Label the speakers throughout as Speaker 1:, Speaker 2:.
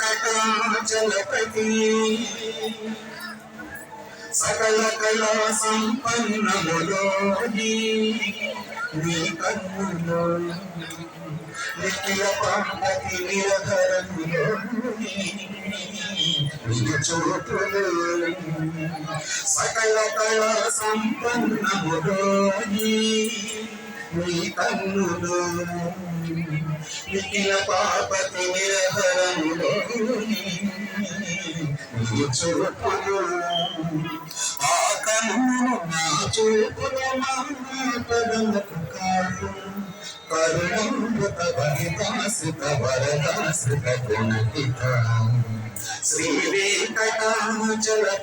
Speaker 1: వెంకటాచలపతి సకల కళా సంపన్నములోని నీ కన్నులో నిఖిల పాపతి నిరధరములోని సకల కళా సంపన్నములోని నీ కన్నులో నిఖిల పాపతి నిరహరములోని ఆ కన్ను నా చూపుల మాటలకు కాదు గుణిత శ్రీ వెంకటాచలపతి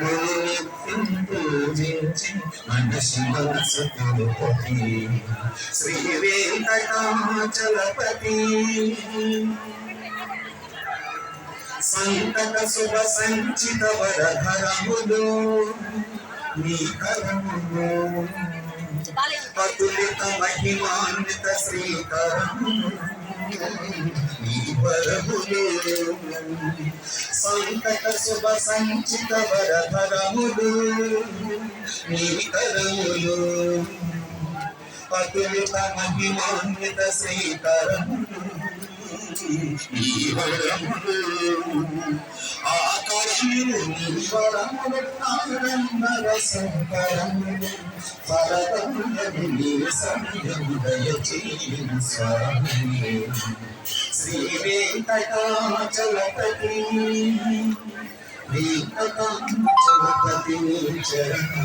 Speaker 1: ముని నిత్యం పూజించి మనసి మనసు తిరుపతి శ్రీ వెంకటాచలపతి సంకట శుభ సంచిత వరధరములు నీ కరములు అతులిత మహిమాన్విత శ్రీకరములు సంకట శుభ సంచిత వరధరములు నీ కరములు అతులిత మహిమాన్విత శ్రీకరములు శ్రీ వెంకటాచలపతి వెంకటాచలపతి చరణ